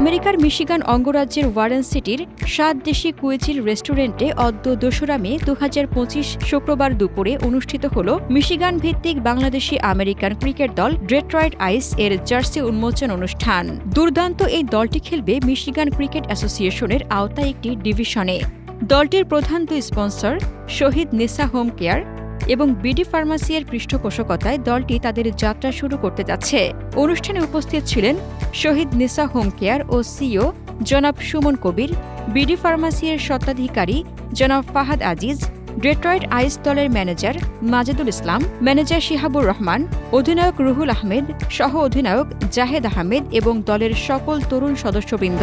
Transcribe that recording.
আমেরিকার মিশিগান অঙ্গরাজ্যের ওয়ারেন সিটির সাত দেশি কুয়েচিল রেস্টুরেন্টে অদ্য দোসরা মে দু হাজার পঁচিশ শুক্রবার দুপুরে অনুষ্ঠিত হল মিশিগান ভিত্তিক বাংলাদেশি আমেরিকান ক্রিকেট দল ডেট্রয়েড আইস এর জার্সি উন্মোচন অনুষ্ঠান। দুর্দান্ত এই দলটি খেলবে মিশিগান ক্রিকেট অ্যাসোসিয়েশনের আওতায় একটি ডিভিশনে। দলটির প্রধান দুই sponsor Shahid Nesa home care এবং বিডি ফার্মাসির পৃষ্ঠপোষকতায় দলটি তাদের যাত্রা শুরু করতে যাচ্ছে। অনুষ্ঠানে উপস্থিত ছিলেন শহীদ নিসা হোম কেয়ার ও সিও জনাব সুমন কবির, বিডি ফার্মাসির স্বত্বাধিকারী জনাব ফাহাদ আজিজ ডেট্রয়েড আইস দলের ম্যানেজার মাজেদুল ইসলাম, ম্যানেজার শিহাবুর রহমান, অধিনায়ক রুহুল আহমেদ সহ অধিনায়ক জাহেদ আহমেদ এবং দলের সকল তরুণ সদস্যবৃন্দ।